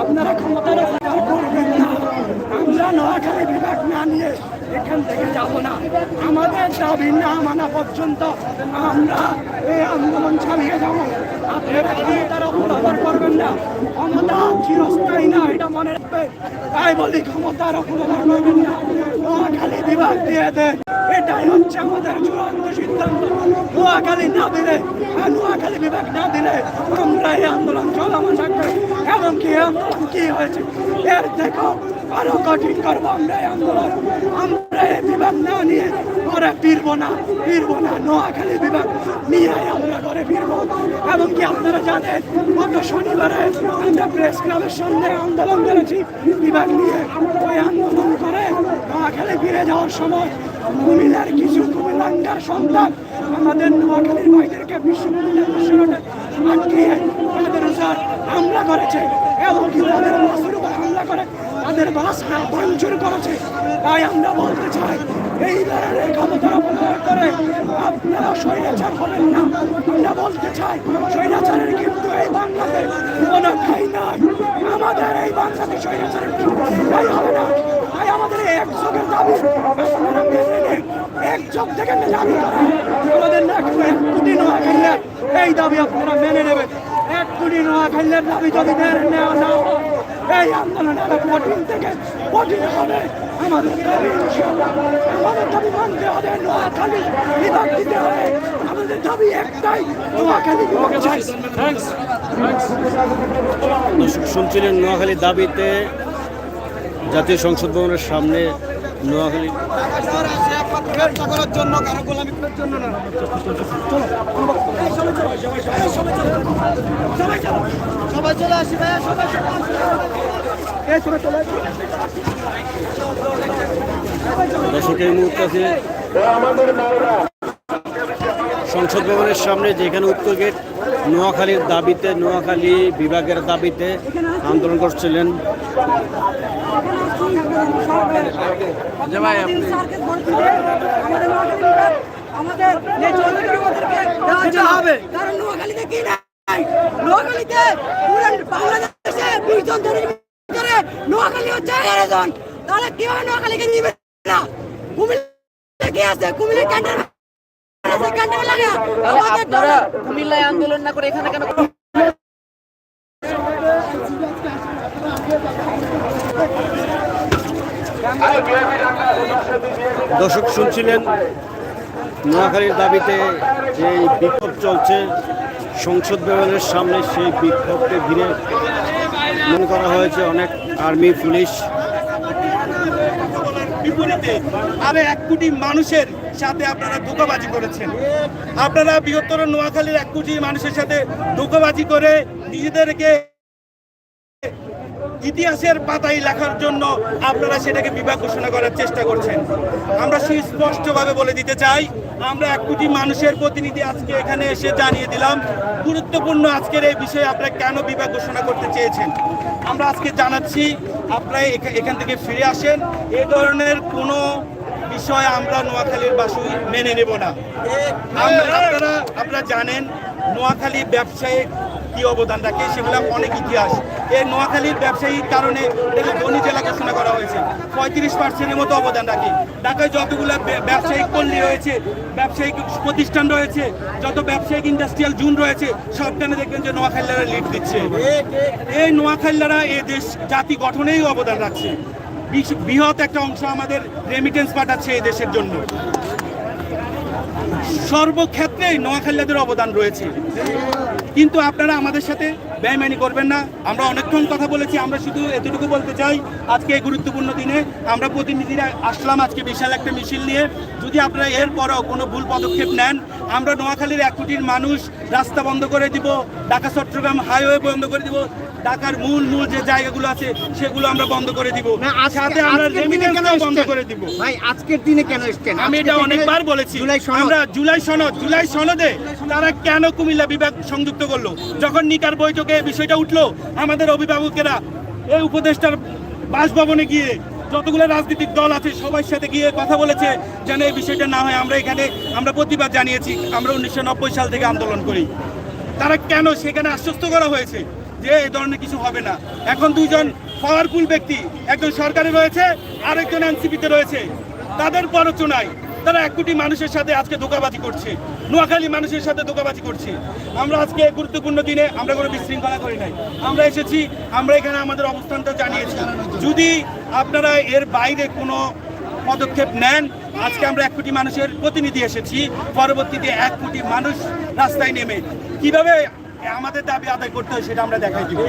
আপনারা ক্ষমতার অধিকার করবেন না আমরা নোয়াখালী বিভাগ না নিয়ে এখান থেকে যাব না আমাদের দাবি না মানা পর্যন্ত আমরা এই আন্দোলন চালিয়ে যাব আপনারা ক্ষমতার অপব্যবহার করবেন না। ক্ষমতা চিরস্থায়ী না এটা মনে রাখবে তাই বলি ক্ষমতার অপব্যবহার করবেন না নোয়াখালী বিভাগ দিয়ে দেন। এটাই হচ্ছে আমাদের চূড়ান্ত সিদ্ধান্ত। নোয়াখালী না দিলে নোয়াখালী বিভাগ না দিলে আমরা এই আন্দোলন চলমান থাকবে এবং কি আন্দোলন কি হয়েছে? এর থেকেও আরও কঠিন করব আমরা এই আন্দোলন। আমরা এই বিভাগ না নিয়ে ঘরে ফিরবো না ফিরবো না। নোয়াখালী বিভাগ নিয়ে আমরা ঘরে ফিরবো। এবং কি আপনারা জানেন, গত শনিবারে আমরা প্রেস ক্লাবের সামনে আন্দোলন করেছি। বিভাগ নিয়ে ওই আন্দোলন করে নোয়াখালী ফিরে যাওয়ার সময় কুমিল্লার কিছু কুমিল্লাঙ্গার সন্তান? আমাদের নোয়াখালীর ভাইদেরকে বিশ্ববিদ্যালয়ের আটকিয়ে হামলা করেছে তাদের হামলা করে, তাদের ভাঙচুর করেছে। তাই আমরা বলতে চাই, এই ধরনের ক্ষমতার অপব্যবহার করে আপনারা স্বৈরাচার হবেন না। আমরা বলতে চাই, স্বৈরাচারের কিন্তু এই বাংলাতে কোনো ঠাই নাই। আমাদের এই বাংলাতে স্বৈরাচারের হবে না। তাই আমাদের একযোগের দাবি একযোগ থেকে দাবি আমাদের না এক কোটি নোয়া খাইলে এই দাবি আপনারা মেনে নেবেন। এক কোটি নোয়া খাইলের দাবি যদি নেওয়া না এই আন্দোলন আরও কঠিন থেকে কঠিন হবে। আমাদের দাবি আমাদের দাবি মানতে হবে। নোয়াখালী বিভাগ দিতে হবে। আমাদের দাবি একটাই, নোয়াখালী বিভাগ শুনছিলেন নোয়াখালীর দাবিতে জাতীয় সংসদ ভবনের সামনে নোয়াখালী। সবাই চলে সবাই চলে আসি এই চলে চলে আসি দর্শক, এই মুহূর্তে আছে সংসদ ভবনের সামনে যেখানে উত্তর গেট নোয়াখালীর দাবিতে নোয়াখালী বিভাগের দাবিতে আন্দোলন করছিলেন। আমাদের ন্যায্য অধিকার আমাদেরকে দেওয়া দিতে হবে। কারণ নোয়াখালীতে কি নাই নোয়াখালীতে বাংলাদেশে বিশ জন ভিতরে নোয়াখালী হচ্ছে এগারো জন। তাহলে কীভাবে নোয়াখালীকে নিবে না। কুমিল্লা কি আছে? কুমিল্লা ক্যান্টার আছে ক্যান্টার লাগে আমাদের আপনারা কুমিল্লায় আন্দোলন না করে এখানে কেন দর্শক শুনছিলেন নোয়াখালীর দাবিতে যে বিক্ষোভ চলছে সংসদ ভবনের সামনে সেই বিক্ষোভকে ঘিরে মনে করা হয়েছে অনেক আর্মি পুলিশ বিপরীতে আরও এক কোটি মানুষের সাথে আপনারা ধোকাবাজি করেছেন। আপনারা বৃহত্তর নোয়াখালীর এক কোটি মানুষের সাথে ধোকাবাজি করে নিজেদেরকে ইতিহাসের পাতায় লেখার জন্য আপনারা সেটাকে বিভাগ ঘোষণা করার চেষ্টা করছেন। আমরা সেই স্পষ্টভাবে বলে দিতে চাই, আমরা এক কোটি মানুষের প্রতিনিধি আজকে এখানে এসে জানিয়ে দিলাম, গুরুত্বপূর্ণ আজকের এই বিষয়ে আপনারা কেন বিভাগ ঘোষণা করতে চেয়েছেন। আমরা আজকে জানাচ্ছি, আপনারা এখা- এখান থেকে ফিরে আসেন, এ ধরনের কোনো বিষয় আমরা নোয়াখালীর বাসী মেনে নেব না। আপনারা আপনারা জানেন, নোয়াখালী ব্যবসায়ী কি অবদান রাখে সেগুলো অনেক ইতিহাস। এই নোয়াখালীর ব্যবসায়ীর কারণে এটাকে ধনী জেলা ঘোষণা করা হয়েছে। পঁয়ত্রিশ পার্সেন্টের মতো অবদান রাখে ঢাকায় যতগুলো ব্যবসায়িক পল্লী রয়েছে, ব্যবসায়িক প্রতিষ্ঠান রয়েছে, যত ব্যবসায়িক ইন্ডাস্ট্রিয়াল জুন রয়েছে সবখানে দেখবেন যে নোয়াখালীরা লিড দিচ্ছে। এই নোয়াখালীরা এ দেশ জাতি গঠনেই অবদান রাখছে। বৃহৎ একটা অংশ আমাদের রেমিটেন্স পাঠাচ্ছে এই দেশের জন্য। সর্বক্ষেত্রেই নোয়াখালীদের অবদান রয়েছে। কিন্তু আপনারা আমাদের সাথে বেইমানি করবেন না। আমরা অনেকক্ষণ কথা বলেছি আমরা শুধু এতটুকু বলতে চাই আজকে এই গুরুত্বপূর্ণ দিনে আমরা প্রতিনিধিরা আসলাম আজকে বিশাল একটা মিছিল নিয়ে। যদি আপনারা এরপরও কোনো ভুল পদক্ষেপ নেন আমরা নোয়াখালীর এক কোটির মানুষ রাস্তা বন্ধ করে দিব ঢাকা চট্টগ্রাম হাইওয়ে বন্ধ করে দিব ঢাকার মূল মূল যে জায়গাগুলো আছে সেগুলো আমরা বন্ধ করে দিব। সাথে আমরা রেমিটেন্সটাও বন্ধ করে দিব। ভাই আজকের দিনে কেন আমি এটা অনেকবার বলেছি। আমরা জুলাই সনদ জুলাই সনদে তারা কেন কুমিল্লা বিভাগ সংযুক্ত করল? যখন নিকার বৈঠকে বিষয়টা উঠল, আমাদের অভিভাবকেরা, এই উপদেষ্টার বাসভবনে গিয়ে যতগুলো রাজনৈতিক দল আছে, সবার সাথে গিয়ে কথা বলেছে, যেন এই বিষয়টা না হয়। আমরা এখানে, আমরা প্রতিবাদ জানিয়েছি, আমরা উনিশশো নব্বই সাল থেকে আন্দোলন করি। তারা কেন সেখানে আশ্বস্ত করা হয়েছে যে এই ধরনের কিছু হবে না? এখন দুজন পাওয়ারফুল ব্যক্তি, একজন সরকারে রয়েছে, আরেকজন এনসিপিতে রয়েছে। তাদের প্ররোচনায় তারা এক কোটি মানুষের সাথে আজকে ধোকাবাজি করছে। নোয়াখালী মানুষের সাথে ধোকাবাজি করছে। আমরা আজকে গুরুত্বপূর্ণ দিনে আমরা কোনো বিশৃঙ্খলা করি নাই। আমরা এসেছি, আমরা এখানে আমাদের অবস্থানটা জানিয়েছি। যদি আপনারা এর বাইরে কোনো পদক্ষেপ নেন, আজকে আমরা এক কোটি মানুষের প্রতিনিধি এসেছি। পরবর্তীতে এক কোটি মানুষ রাস্তায় নেমে। কীভাবে আমাদের দাবি আদায় করতে হয় সেটা আমরা দেখাই দিব।